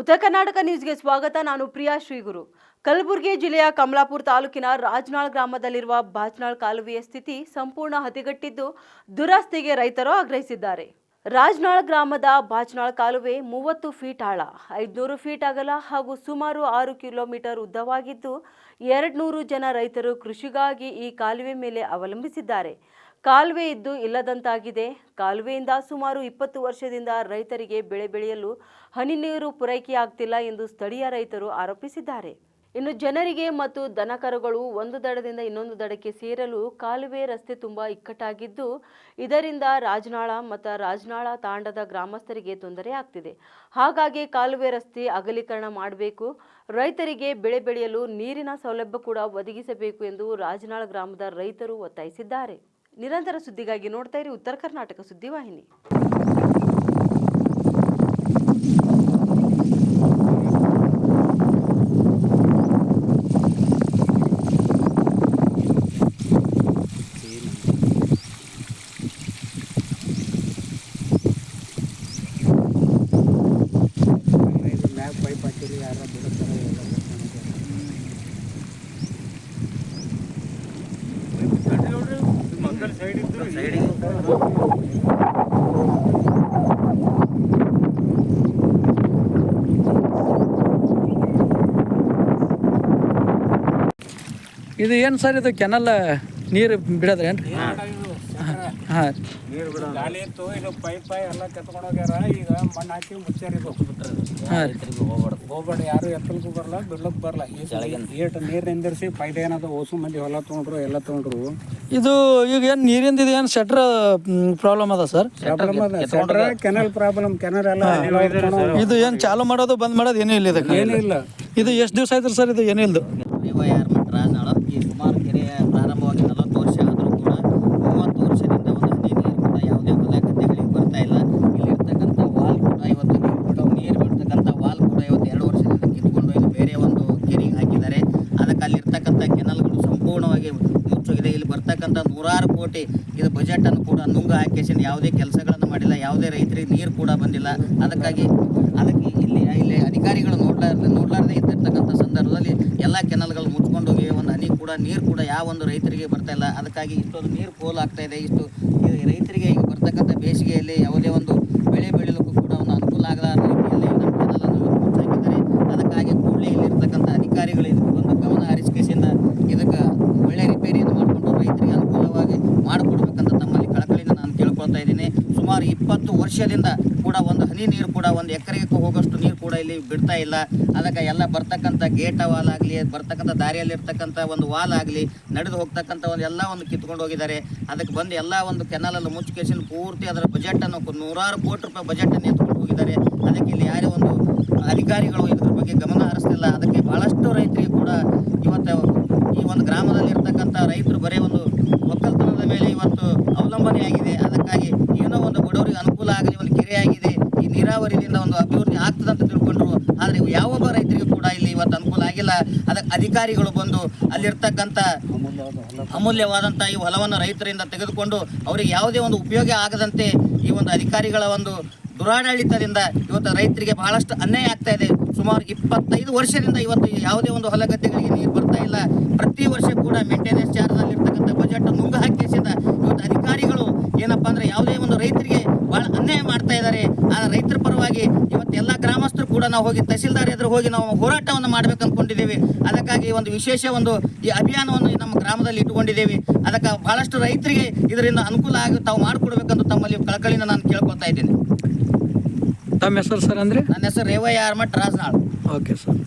ಉತ್ತರ ಕರ್ನಾಟಕ ನ್ಯೂಸ್ಗೆ ಸ್ವಾಗತ. ನಾನು ಪ್ರಿಯಾ ಶ್ರೀಗುರು. ಕಲಬುರಗಿ ಜಿಲ್ಲೆಯ ಕಮಲಾಪುರ ತಾಲೂಕಿನ ರಾಜನಾಳ್ ಗ್ರಾಮದಲ್ಲಿರುವ ಬಾಜ್ನಾಳ್ ಕಾಲುವೆಯ ಸ್ಥಿತಿ ಸಂಪೂರ್ಣ ಹದಗೆಟ್ಟಿದ್ದು ದುರಸ್ತಿಗೆ ರೈತರು ಆಗ್ರಹಿಸಿದ್ದಾರೆ. ರಾಜನಾಳ್ ಗ್ರಾಮದ ಬಾಜ್ನಾಳ್ ಕಾಲುವೆ ಮೂವತ್ತು ಫೀಟ್ ಆಳ, ಐದುನೂರು ಫೀಟ್ ಅಗಲ ಹಾಗೂ ಸುಮಾರು ಆರು ಕಿಲೋಮೀಟರ್ ಉದ್ದವಾಗಿದ್ದು, ಎರಡ್ನೂರು ಜನ ರೈತರು ಕೃಷಿಗಾಗಿ ಈ ಕಾಲುವೆ ಮೇಲೆ ಅವಲಂಬಿಸಿದ್ದಾರೆ. ಕಾಲುವೆ ಇದ್ದು ಇಲ್ಲದಂತಾಗಿದೆ. ಕಾಲುವೆಯಿಂದ ಸುಮಾರು ಇಪ್ಪತ್ತು ವರ್ಷದಿಂದ ರೈತರಿಗೆ ಬೆಳೆ ಬೆಳೆಯಲು ಹನಿ ನೀರು ಪೂರೈಕೆಯಾಗ್ತಿಲ್ಲ ಎಂದು ಸ್ಥಳೀಯ ರೈತರು ಆರೋಪಿಸಿದ್ದಾರೆ. ಇನ್ನು ಜನರಿಗೆ ಮತ್ತು ದನಕರುಗಳು ಒಂದು ದಡದಿಂದ ಇನ್ನೊಂದು ದಡಕ್ಕೆ ಸೇರಲು ಕಾಲುವೆ ರಸ್ತೆ ತುಂಬ ಇಕ್ಕಟ್ಟಾಗಿದ್ದು, ಇದರಿಂದ ರಾಜನಾಳ ಮತ್ತು ರಾಜನಾಳ ತಾಂಡದ ಗ್ರಾಮಸ್ಥರಿಗೆ ತೊಂದರೆ ಆಗ್ತಿದೆ. ಹಾಗಾಗಿ ಕಾಲುವೆ ರಸ್ತೆ ಅಗಲೀಕರಣ ಮಾಡಬೇಕು. ರೈತರಿಗೆ ಬೆಳೆ ಬೆಳೆಯಲು ನೀರಿನ ಸೌಲಭ್ಯ ಕೂಡ ಒದಗಿಸಬೇಕು ಎಂದು ರಾಜನಾಳ ಗ್ರಾಮದ ರೈತರು ಒತ್ತಾಯಿಸಿದ್ದಾರೆ. ನಿರಂತರ ಸುದ್ದಿಗಾಗಿ ನೋಡ್ತಾ ಇರಿ ಉತ್ತರ ಕರ್ನಾಟಕ ಸುದ್ದಿವಾಹಿನಿ ಮ್ಯಾಗ ಪೈಪ್ ಹಾಕಿರಿ ಯಾರ ಇದು ಏನು ಸರ್ ಇದು ಕೆನಲ್ ನೀರು ಬಿಡೋದ್ರೇನು ಹಾಂ. ಗಾಳಿ ಇತ್ತು ಇದು ಪೈಪ್ ಎಲ್ಲ ಕೆತ್ಕೊಂಡು ಹೋಗ್ಯಾರ. ಈಗ ಮಣ್ಣು ಹಾಕಿ ಮುಚ್ಚಾರ ಇದು. ಹಾಂ ರೀ. ಹೋಗ್ಬೇಡ. ಯಾರು ಎತ್ತಲ್ಗೂ ಬರಲ್ಲ ಬಿಡ್ಲಕ್ ಬರಲ್ಲ. ಏಟ್ ನೀರು ನಿಂದಿರ್ಸಿ ಫೈದೆ ಏನದ ಓಸು ಮಂದಿ ಹೊಲ ತೊಗೊಂಡ್ರು ಎಲ್ಲ ತೊಗೊಂಡ್ರು. ಇದು ಈಗ ಏನು ನೀರಿಂದ ಇದು ಏನು ಶೆಟ್ರ್ ಪ್ರಾಬ್ಲಮ್ ಅದ ಸರ್ ಪ್ರಾಬ್ಲಮ್ ಅದ. ಕೆನಲ್ ಪ್ರಾಬ್ಲಮ್ ಕೆನಲ್ ಎಲ್ಲ ಇದು ಏನು ಚಾಲು ಮಾಡೋದು ಬಂದ್ ಮಾಡೋದು ಏನೂ ಇಲ್ಲ ಇದಕ್ಕೆ. ಏನೂ ಇಲ್ಲ ಇದು ಎಷ್ಟು ದಿವಸ ಆಯ್ತು ಸರ್ ಇದು ಏನೂ ಯಾರ್ ಮಠ ರಾಜನಾಳ ಈ ಸುಮಾರು ಕೆರೆ ಪ್ರಾರಂಭವಾಗಿ ನಲವತ್ತು ವರ್ಷ ಆದರೂ ಕೂಡ ಮೂವತ್ತು ವರ್ಷದಿಂದ ಒಂದು ಹನಿ ನೀರು ಕೂಡ ಯಾವುದೇ ಹೊಲ ಗದ್ದೆಗಳಿಗೆ ಬರ್ತಾ ಇಲ್ಲ ಇಲ್ಲಿರ್ತಕ್ಕಂಥ ವಾಲ್ ಕೂಡ ಇವತ್ತು ನೀರು ಬಿಡೋ ನೀರು ಬಿಡ್ತಕ್ಕಂಥ ವಾಲ್ ಕೂಡ ಇವತ್ತು ಎರಡು ವರ್ಷದಿಂದ ಕಿತ್ಕೊಂಡು ಇದು ಬೇರೆ ಒಂದು ಕೆರೆಗೆ ಹಾಕಿದ್ದಾರೆ ಅದಕ್ಕೆ ಅಲ್ಲಿರ್ತಕ್ಕಂಥ ಕೆನಲ್ಗಳು ಸಂಪೂರ್ಣವಾಗಿ ಬರ್ತಕ್ಕಂಥ ನೂರಾರು ಕೋಟಿ ಇದು ಬಜೆಟನ್ನು ಕೂಡ ನುಂಗ ಹಾಕೇಶನ್ ಯಾವುದೇ ಕೆಲಸಗಳನ್ನು ಮಾಡಿಲ್ಲ, ಯಾವುದೇ ರೈತರಿಗೆ ನೀರು ಕೂಡ ಬಂದಿಲ್ಲ. ಅದಕ್ಕಾಗಿ ಅದಕ್ಕೆ ಇಲ್ಲಿ ಇಲ್ಲಿ ಅಧಿಕಾರಿಗಳು ನೋಡ್ಲಾರ್ದೆ ನೋಡ್ಲಾರ್ದೆ ಇದ್ದಿರ್ತಕ್ಕಂಥ ಸಂದರ್ಭದಲ್ಲಿ ಎಲ್ಲ ಕೆನಲ್ಗಳು ಮುಚ್ಕೊಂಡು ಹೋಗಿ, ಒಂದು ಹನಿ ಕೂಡ, ನೀರು ಕೂಡ ಯಾವ ಒಂದು ರೈತರಿಗೆ ಬರ್ತಾ ಇಲ್ಲ. ಅದಕ್ಕಾಗಿ ಇಷ್ಟೊಂದು ನೀರು ಪೋಲ್ ಆಗ್ತಾ ಇದೆ. ಇಷ್ಟು ರೈತರಿಗೆ ಈಗ ಬರ್ತಕ್ಕಂಥ ಬೇಸಿಗೆಯಲ್ಲಿ ಯಾವುದೇ ಒಂದು ಬೆಳೆ ಬೆಳೆಯಲಿಕ್ಕೂ ಕೂಡ ಒಂದು ಅನುಕೂಲ ಆಗದ ರೀತಿಯಲ್ಲಿ ನಮ್ಮ ಕೆನಲನ್ನು ಇವತ್ತು ಮುಚ್ಚಾಕಿದ್ದಾರೆ ಅದಕ್ಕಾಗಿ ಕೂಡಲೇ ಇಲ್ಲಿರ್ತಕ್ಕಂಥ ಅಧಿಕಾರಿಗಳು ಇದಕ್ಕೆ ಒಂದು ಗಮನ ಹರಿಸಿಕೆಸಿಂದ ಇದಕ್ಕೆ ಒಳ್ಳೆ ರಿಪೇರಿಯನ್ನು ಮಾಡಿಕೊಂಡು ರೈತರಿಗೆ ಅನುಕೂಲವಾಗಿ ಮಾಡಿಕೊಡ್ಬೇಕಂತ ತಮ್ಮಲ್ಲಿ ಕಳಕಳಿಯಿಂದ ನಾನು ಕೇಳ್ಕೊಳ್ತಾ ಇದ್ದೀನಿ ಸುಮಾರು ಇಪ್ಪತ್ತು ವರ್ಷದಿಂದ ಕೂಡ ಒಂದು ಹನಿ ನೀರು ಕೂಡ ಒಂದು ಎಕರೆಗೆ ಹೋಗೋಷ್ಟು ನೀರು ಕೂಡ ಇಲ್ಲಿ ಬಿಡ್ತಾ ಇಲ್ಲ. ಅದಕ್ಕೆ ಎಲ್ಲ ಬರ್ತಕ್ಕಂಥ ಗೇಟ್ ವಾಲ್ ಆಗಲಿ, ಬರ್ತಕ್ಕಂಥ ದಾರಿಯಲ್ಲಿರ್ತಕ್ಕಂಥ ಒಂದು ವಾಲ್ ಆಗಲಿ, ನಡೆದು ಹೋಗ್ತಕ್ಕಂಥ ಒಂದು ಎಲ್ಲ ಒಂದು ಕಿತ್ಕೊಂಡು ಹೋಗಿದ್ದಾರೆ. ಅದಕ್ಕೆ ಬಂದು ಎಲ್ಲ ಒಂದು ಕೆನಲಲ್ಲಿ ಮುಚ್ಚಿಕೇಶನ್ ಪೂರ್ತಿ ಅದರ ಬಜೆಟನ್ನು ನೂರಾರು ಕೋಟಿ ರೂಪಾಯಿ ಬಜೆಟನ್ನು ಎತ್ಕೊಂಡು ಹೋಗಿದ್ದಾರೆ. ಅದಕ್ಕೆ ಇಲ್ಲಿ ಯಾರೇ ಒಂದು ಅಧಿಕಾರಿಗಳು ಇದ್ರ ಬಗ್ಗೆ ಗಮನ ಹರಿಸ್ತಿಲ್ಲ. ಅದಕ್ಕೆ ಭಾಳಷ್ಟು ರೈತರಿಗೆ ಕೂಡ ಇವತ್ತು ಈ ಒಂದು ಗ್ರಾಮದಲ್ಲಿರ್ತಕ್ಕಂಥ ರೈತರು ಬರೀ ಒಂದು ಒಕ್ಕಲ್ತನದ ಮೇಲೆ ಇವತ್ತು ಅವಲಂಬನೆ ಆಗಿದೆ ಅದಕ್ಕಾಗಿ ಏನೋ ಒಂದು ಬಡವರಿಗೆ ಅನುಕೂಲ ಆಗಲಿ ಒಂದು ಕೆರೆ ಆಗಿದೆ ಈ ನೀರಾವರಿಯಿಂದ ಒಂದು ಅಭಿವೃದ್ಧಿ ಆಗ್ತದೆ ಅಂತ ತಿಳ್ಕೊಂಡ್ರು. ಆದರೆ ಯಾವೊಬ್ಬ ರೈತರಿಗೂ ಕೂಡ ಇಲ್ಲಿ ಇವತ್ತು ಅನುಕೂಲ ಆಗಿಲ್ಲ. ಅದಕ್ಕೆ ಅಧಿಕಾರಿಗಳು ಬಂದು ಅಲ್ಲಿರ್ತಕ್ಕಂಥ ಅಮೂಲ್ಯವಾದಂಥ ಈ ಹೊಲವನ್ನು ರೈತರಿಂದ ತೆಗೆದುಕೊಂಡು ಅವರಿಗೆ ಯಾವುದೇ ಒಂದು ಉಪಯೋಗ ಆಗದಂತೆ ಈ ಒಂದು ಅಧಿಕಾರಿಗಳ ಒಂದು ದುರಾಡಳಿತದಿಂದ ಇವತ್ತು ರೈತರಿಗೆ ಬಹಳಷ್ಟು ಅನ್ಯಾಯ ಆಗ್ತಾ ಇದೆ. ಸುಮಾರು ಇಪ್ಪತ್ತೈದು ವರ್ಷದಿಂದ ಇವತ್ತು ಯಾವುದೇ ಒಂದು ಹೊಲ ಗದ್ದೆಗಳಿಗೆ ನೀರು ಬರ್ತಾ ಇಲ್ಲ. ಪ್ರತಿ ವರ್ಷ ಕೂಡ ಮೇಂಟೆನೆನ್ಸ್ ಚಾರ್ಜ್ ಬಜೆಟ್ ನುಂಗ ಹಾಕಿಸಿದ ಇವತ್ತು ಅಧಿಕಾರಿಗಳು ಏನಪ್ಪಾ ಅಂದ್ರೆ ಯಾವುದೇ ಒಂದು ರೈತರಿಗೆ ಬಹಳ ಅನ್ಯಾಯ ಮಾಡ್ತಾ ಇದ್ದಾರೆ. ಆ ರೈತರ ಪರವಾಗಿ ಇವತ್ತು ಎಲ್ಲ ಗ್ರಾಮಸ್ಥರು ಕೂಡ ನಾವು ಹೋಗಿ ತಹಸೀಲ್ದಾರ್ ಎದುರು ಹೋಗಿ ನಾವು ಹೋರಾಟವನ್ನು ಮಾಡ್ಬೇಕು ಅಂದ್ಕೊಂಡಿದ್ದೀವಿ ಅದಕ್ಕಾಗಿ ಒಂದು ವಿಶೇಷ ಒಂದು ಈ ಅಭಿಯಾನವನ್ನು ನಮ್ಮ ಗ್ರಾಮದಲ್ಲಿ ಇಟ್ಟುಕೊಂಡಿದ್ದೀವಿ. ಅದಕ್ಕೆ ಬಹಳಷ್ಟು ರೈತರಿಗೆ ಇದರಿಂದ ಅನುಕೂಲ ಆಗಿ ತಾವು ಮಾಡಿಕೊಡ್ಬೇಕಂತ ತಮ್ಮಲ್ಲಿ ಕಳಕಳಿಯಿಂದ ನಾನು ಕೇಳ್ಕೊತಾ ಇದ್ದೀನಿ. ತಮ್ಮ ಹೆಸರು ಸರ್ ಅಂದರೆ? ನನ್ನ ಹೆಸರು ರೇವಯ್ಯ ಆರ್ಮಠ್ ರಾಜನಾಳ್. Okay sir.